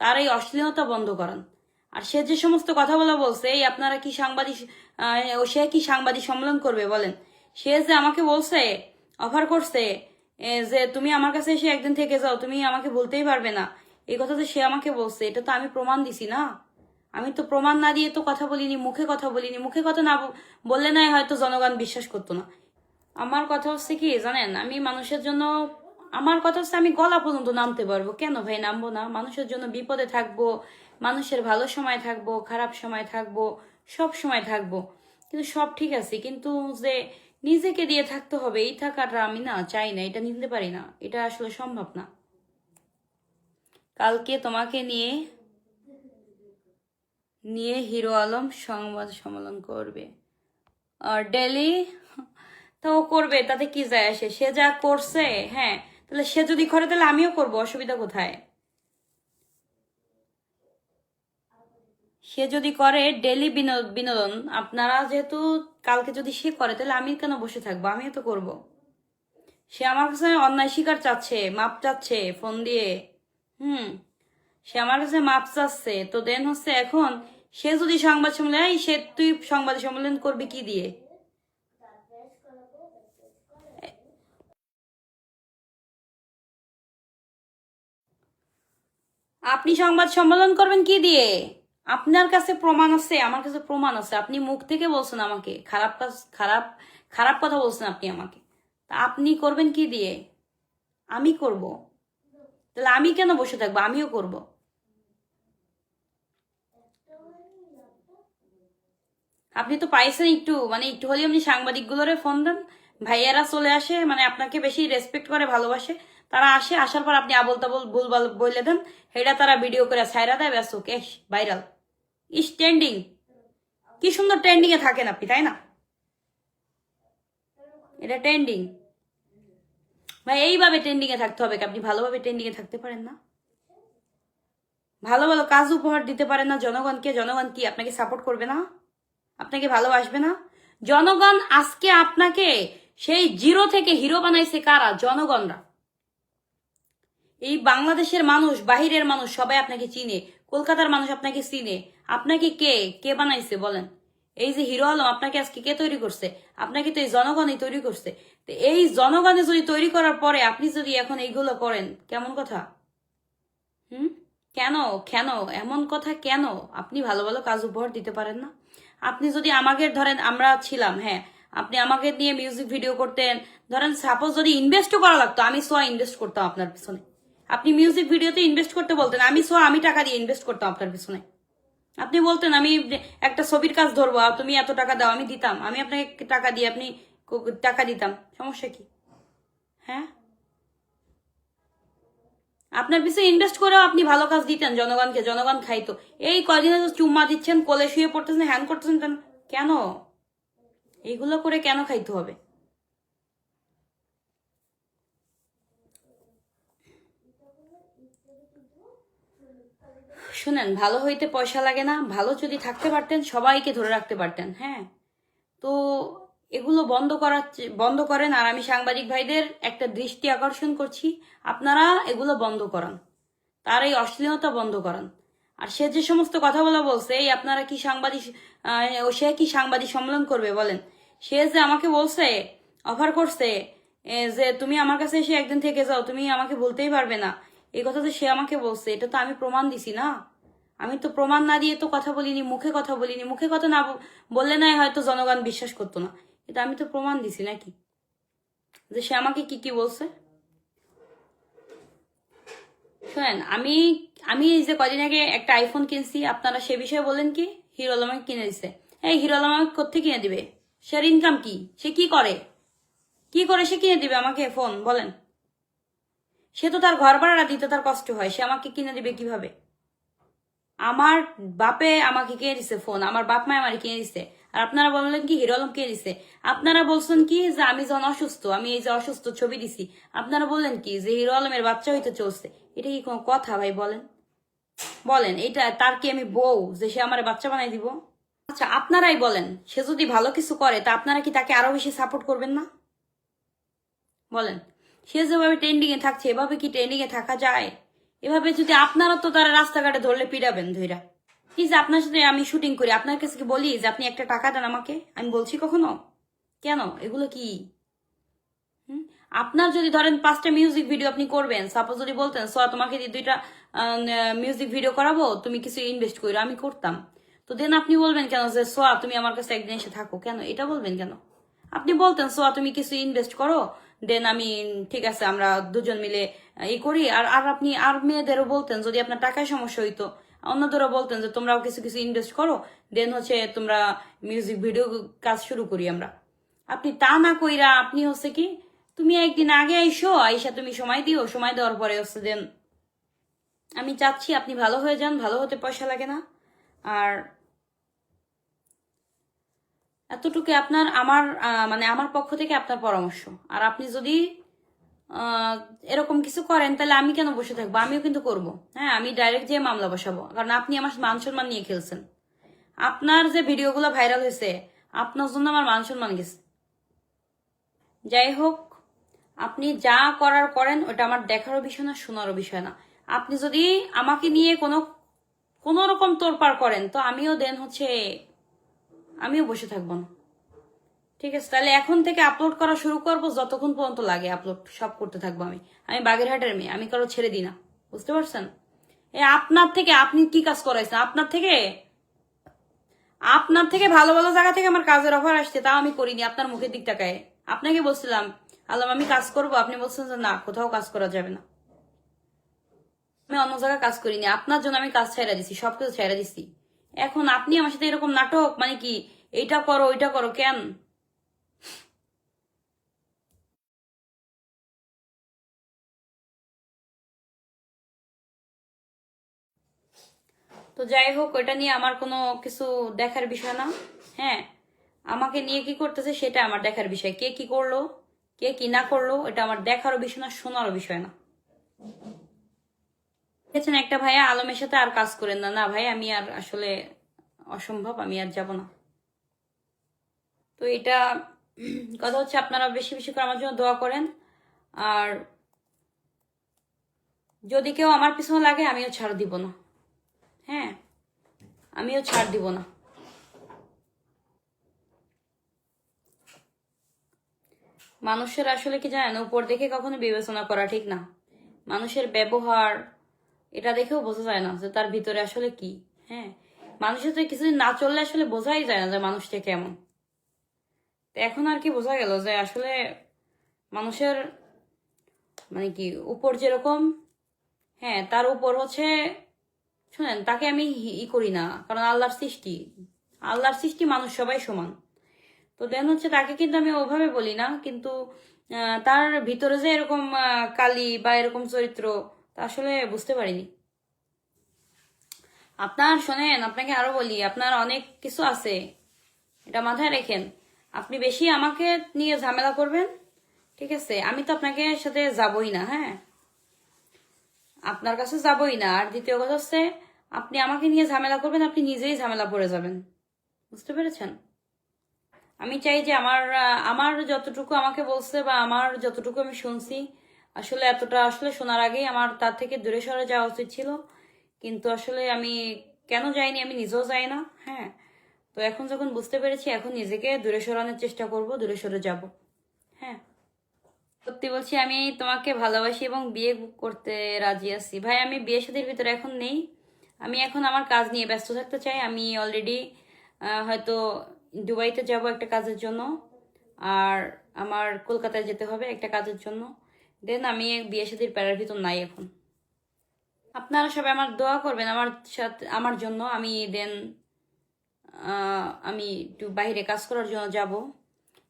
তার এই অশ্লীলতা বন্ধ করান। আর সে যে সমস্ত কথা বলা বলছে, এই আপনারা কি সাংবাদিক সে কি সাংবাদিক সম্মেলন করবে বলেন। সে যে আমাকে বলছে অফার করছে যে তুমি আমার কাছে এসে একদিন থেকে যাও, তুমি আমাকে বলতেই পারবে না। এই কথা তো সে আমাকে বলছে, এটা তো আমি প্রমাণ দিছি না। আমি তো প্রমাণ না দিয়ে তো কথা বলিনি, মুখে কথা বলিনি। মুখে কথা না বললে নাই হয়তো জনগণ বিশ্বাস করতো না। আমার কথা হচ্ছে কি, জানেন, আমি মানুষের জন্য আমার কথা হচ্ছে আমি গলা পর্যন্ত নামতে পারব। কেন ভাই? নামবো না। মানুষের জন্য বিপদে থাকব, মানুষের ভালো সময় থাকব, খারাপ সময় থাকব, সব সময় থাকব। কিন্তু সব ঠিক আছে। কিন্তু যে নিজেকে দিয়ে থাকতে হবে, এই থাকাটা আমি না চাই না, এটা নিতে পারি না। এটা আসলে সম্ভব না। কালকে তোমাকে নিয়ে নিয়ে হিরো আলম সংবাদ সম্মেলন করবে। আর ডেলি তো ও করবে, তাতে কি যায় আসে? সে যা করছে হ্যাঁ তাহলে সে যদি করে, তাহলে আমিও করব, অসুবিধা কোথায়? সে যদি করে ডেলি বিনোদন, আপনারা যেহেতু কালকে যদি সে করে, তাহলে আমি কেন বসে থাকব? আমিও তো করব। সে আমার কাছে অন্যায় শিকার চাচ্ছে, মাপ চাচ্ছে ফোন দিয়ে। হুম, সে আমার কাছে মাপ চাচ্ছে। তো দেন হচ্ছে এখন, সে যদি সংবাদ সম্মেলন সে তুই সংবাদ সম্মেলন করবি কি দিয়ে? আপনি সংবাদ সম্মেলন করবেন কি দিয়ে? আপনার কাছে প্রমাণ আছে, আমার কাছে প্রমাণ আছে। আপনি মুখ থেকে বলছেন আমাকে, খারাপ কাজ, খারাপ খারাপ কথা বলছেন আপনি আমাকে। তা আপনি করবেন কি দিয়ে? আমি করব। তাহলে আমি কেন বসে থাকব? আমিও করব। আপনি তো পাইছেন একটু মানে একটু হলেও আপনি সাংবাদিকগুলোরে ফোন দেন। ভাইয়ারা চলে আসে মানে আপনাকে বেশি রেসপেক্ট করে, ভালোবাসে। তারা আসে, আসার পর আপনি আবল তাবল ভুলভাল বলে দেন সেটা তারা ভিডিও করে ছাইরা দেয়, ব্যাস ওকে ভাইরাল। ইস, ট্রেন্ডিং। কি সুন্দর ট্রেন্ডিং এ থাকেন আপনি, তাই না? এটা ট্রেন্ডিং। ভাই, এইভাবে ট্রেন্ডিং এ থাকতে হবে আপনি ভালোভাবে ট্রেন্ডিং এ থাকতে পারেন না? ভালো ভালো কাজ উপহার দিতে পারেন না, জনগণকে। জনগণ কি আপনাকে সাপোর্ট করবে না? আপনাকে ভালোবাসবে না? জনগণ আজকে আপনাকে সেই জিরো থেকে হিরো বানাইছে কারা? জনগণরা। এই বাংলাদেশের মানুষ, বাহিরের মানুষ সবাই আপনাকে চিনে। কলকাতার মানুষ আপনাকে চিনে। আপনাকে কে? কে বানাইছে বলেন? এই যে হিরো আলম, আপনাকে আজকে কে তৈরি করছে? আপনাকে তো এই জনগণই তৈরি করছে। এই জনগণে যদি তৈরি করার পরে আপনি যদি এখন এইগুলো করেন, কেমন কথা? হুম? কেন? কেন? এমন কথা কেন? আপনি ভালো ভালো কাজ উপহার দিতে পারেন না। আপনি যদি আমাকে ধরেন, আমরা ছিলাম হ্যাঁ আপনি আমাকে নিয়ে মিউজিক ভিডিও করতেন। ধরেন সাপোজ যদি ইনভেস্টও করা লাগতো, আমি সোয়া ইনভেস্ট করতাম আপনার পিছনে। আপনি মিউজিক ভিডিওতে ইনভেস্ট করতে বলতেন। আমি সো আমি টাকা দিয়ে ইনভেস্ট করতাম আপনার পিছনে। আপনি বলতেন, আমি একটা ছবির কাজ ধরবো তুমি এত টাকা দাও, আমি দিতাম। আমি আপনাকে টাকা দিয়ে, আপনি টাকা দিতাম। সমস্যা কি? হ্যাঁ? আপনার পিছনে ইনভেস্ট করেও আপনি ভালো কাজ দিতেন জনগণকে, জনগণ খাইতো। এই কদিনে চুম্মা দিচ্ছেন, কোলে শুয়ে পড়তেছেন, হ্যান করতেছেন কেন? এইগুলো করে কেন খাইতে হবে? শুনেন, ভালো হইতে পয়সা লাগে না, ভালো যদি থাকতে পারতেন, সবাইকে ধরে রাখতে পারতেন হ্যাঁ? তো এগুলো বন্ধ করার বন্ধ করেন, আর আমি সাংবাদিক ভাইদের একটা দৃষ্টি আকর্ষণ করছি, আপনারা এগুলো বন্ধ করান, তার এই অশ্লীলতা বন্ধ করান। আর সে যে সমস্ত কথা বলা বলছে, এই আপনারা কি সাংবাদিক ও সে কি সাংবাদিক সম্মেলন করবে বলেন? সে যে আমাকে বলছে অফার করছে যে তুমি আমার কাছে এসে একদিন থেকে যাও, তুমি আমাকে বলতেই পারবে না, এই কথা তো সে আমাকে বলছে, এটা তো আমি প্রমাণ দিছি না। আমি তো প্রমাণ না দিয়ে তো কথা বলিনি, মুখে কথা বলিনি। মুখে কথা না বললে নাই হয়তো জনগণ বিশ্বাস করতো না। এটা আমি তো প্রমাণ দিছি নাকি? যে সে আমাকে কি কি বলছে? শোনেন, আমি আমি যে কদিন আগে একটা আইফোন কিনছি, আপনারা সে বিষয়ে বলেন কি? হিরো আলম আমাকে কিনে দিছে। এই হিরো আলম আমাকে কোথেকে কিনে দিবে? সে ইনকাম কি? সে কি করে? কি করে সে কিনে দিবে আমাকে ফোন বলেন। সে তো তার ঘর ভাড়া দিতে তার কষ্ট হয়, সে আমাকে কিনে দিবে কীভাবে? আমার বাপে আমাকে কে দিছে ফোন আমার বাপ মা আমার কিনে দিছে? আর আপনারা বললেন কি, হিরো আলম কিনে দিছে? আপনারা বলছেন কি যে আমি যখন অসুস্থ, আমি এই যে অসুস্থ ছবি দিছি। আপনারা বললেন কি যে হিরো আলমের বাচ্চা হইতে চলছে? এটা কি কোনো কথা ভাই বলেন? বলেন, এটা তার কি আমি বউ যে সে আমার বাচ্চা বানাই দিব? আচ্ছা আপনারাই বলেন, সে যদি ভালো কিছু করে তা আপনারা কি তাকে আরও বেশি সাপোর্ট করবেন না? বলেন, সে যেভাবে ট্রেন্ডিং এ থাকছে, এভাবে কি ট্রেন্ডিং এ থাকা যায়? এভাবে যদি আপনারা তো তারা রাস্তাঘাটে ধরলে পিটাবেন ধৈরা যে আপনার সাথে আমি শুটিং করি। আপনার কাছে কি বলি যে আপনি একটা টাকা দেন আমাকে? আমি বলছি কখনো? কেন? এগুলো কি? আপনার যদি ধরেন পাঁচটা মিউজিক ভিডিও আপনি করবেন সাপোজ যদি বলতেন, সোয়া, তোমাকে দিয়ে দুইটা মিউজিক ভিডিও করাবো, তুমি কিছু ইনভেস্ট করো আমি করতাম। তো দেন আপনি বলবেন কেন যে, সোয়া, তুমি আমার কাছে একদিন এসে থাকো? কেন? এটা বলবেন কেন? আপনি বলতেন, সোয়া, তুমি কিছু ইনভেস্ট করো দেন আমি ঠিক আছে, আমরা দুজন মিলে ই করি। আর আর আপনি, আর মেয়েদেরও বলতেন, যদি আপনার টাকায় সমস্যা হইতো, অন্যদেরও বলতেন যে, তোমরাও কিছু কিছু ইনভেস্ট করো দেন হচ্ছে তোমরা মিউজিক ভিডিও কাজ শুরু করি আমরা। আপনি তা না কইরা, আপনি হচ্ছে কি, তুমি একদিন আগে আইসো, আইসা তুমি সময় দিও, সময় দেওয়ার পরে হচ্ছে দেন আমি চাচ্ছি আপনি ভালো হয়ে যান, ভালো হতে পয়সা লাগে না। আর এতটুকু আপনার আমার মানে আমার পক্ষ থেকে আপনার পরামর্শ। আর আপনি যদি এরকম কিছু করেন, তাহলে আমি কেন বসে থাকব? আমিও কিন্তু করব। হ্যাঁ আমি ডাইরেক্ট যে মামলা বসাবো। কারণ আপনি আমার মান সম্মান নিয়ে খেলছেন। আপনার যে ভিডিওগুলো ভাইরাল হয়েছে, আপনার জন্য আমার মান সম্মান গেছে। যাই হোক, আপনি যা করার করেন, ওটা আমার দেখারও বিষয় না, শোনারও বিষয় না। আপনি যদি আমাকে নিয়ে কোনো কোনো রকম তোড়পাড় করেন, তো আমিও দেন হচ্ছে আমিও বসে থাকব না। ঠিক আছে, তাহলে এখন থেকে আপলোড করা শুরু করব, যতক্ষণ পর্যন্ত লাগে আপলোড সব করতে থাকব আমি। আমি বাগেরহাটের মেয়ে, আমি কারও ছেড়ে দিই না। বুঝতে পারছেন? এ আপনার থেকে আপনি কি কাজ করাইছেন? আপনার থেকে আপনার থেকে ভালো ভালো জায়গা থেকে আমার কাজের অফার আসছে, তাও আমি করিনি, আপনার মুখের দিক তাকায়। আপনাকে বলছিলাম, আল্লাহ আমি কাজ করব, আপনি বলছেন যে না, কোথাও কাজ করা যাবে না। আমি অন্য জায়গায় কাজ করিনি, আপনার জন্য আমি কাজ ছেড়ে দিছি সবকিছু ছেড়ে দিছি। এখন আপনি আমার সাথে এরকম নাটক মানে কি, এইটা করো, ওইটা করো, কেন? তো যাই হোক ওটা নিয়ে আমার কোনো কিছু দেখার বিষয় না হ্যাঁ? আমাকে নিয়ে কি করতেছে সেটা আমার দেখার বিষয়। কে কি করল, কে কি না করল এটা আমার দেখারও বিষয় না, শোনারও বিষয় না। দেখেছেন একটা ভাইয়া আলমের সাথে আর কাজ করেন না। না ভাই, আমি আর আসলে অসম্ভব, আমি আর যাব না। তো এটা কথা হচ্ছে, আপনারা বেশি বেশি করে আমার জন্য দোয়া করেন। আর যদি কেউ আমার পিছনে লাগে, আমিও ছাড় দিব না। হ্যাঁ আমিও ছাড় দিব না। মানুষের আসলে কি জানেন, উপর দেখে কখনো বিবেচনা করা ঠিক না। মানুষের ব্যবহার এটা দেখেও বোঝা যায় না যে তার ভিতরে আসলে কি। হ্যাঁ মানুষের তো কিছুদিন না চললে আসলে বোঝাই যায় না যে মানুষটা কেমন। তো এখন আর কি বোঝা গেল যে আসলে মানুষের মানে কি উপর যেরকম হ্যাঁ তার উপর হচ্ছে, শোনেন, তাকে আমি ই করি না, কারণ আল্লাহর সৃষ্টি। আল্লাহর সৃষ্টি মানুষ, সবাই সমান। তো দেন হচ্ছে তাকে কিন্তু আমি ওভাবে বলি না, কিন্তু তার ভিতরে যে এরকম কালি বা এরকম চরিত্র তা আসলে বুঝতে পারিনি। আপনার শোনেন, আপনাকে আরও বলি, আপনার অনেক কিছু আছে, এটা মাথায় রেখেন। আপনি বেশি আমাকে নিয়ে ঝামেলা করবেন? ঠিক আছে, আমি তো আপনাকে সাথে যাবই না হ্যাঁ? আপনার কাছে যাবই না, আর দ্বিতীয় কথা হচ্ছে, আপনি আমাকে নিয়ে ঝামেলা করবেন, আপনি নিজেই ঝামেলা পড়ে যাবেন। বুঝতে পেরেছেন? আমি চাই যে আমার আমার যতটুকু আমাকে বলছে বা আমার যতটুকু আমি শুনছি আসলে এতটা আসলে শোনার আগেই আমার তার থেকে দূরে সরে যাওয়া উচিত ছিল। কিন্তু আসলে আমি কেন যাইনি আমি নিজেও যাই না হ্যাঁ। তো এখন যখন বুঝতে পেরেছি এখন নিজেকে দূরে সরানোর চেষ্টা করব, দূরে সরে যাব হ্যাঁ। সত্যি বলছি, আমি তোমাকে ভালোবাসি এবং বিয়ে করতে রাজি আছি। ভাই, আমি বিয়ে সাথীর ভিতরে এখন নেই। আমি এখন আমার কাজ নিয়ে ব্যস্ত থাকতে চাই। আমি অলরেডি হয়তো দুবাইতে যাব একটা কাজের জন্য। আর আমার কলকাতায় যেতে হবে একটা কাজের জন্য। দেন আমি বিয়ে সাথীর প্যারার ভিতর নাই এখন। আপনারা সবাই আমার দোয়া করবেন আমার সাথে, আমার জন্য। আমি দেন আমি একটু বাইরে কাজ করার জন্য যাব।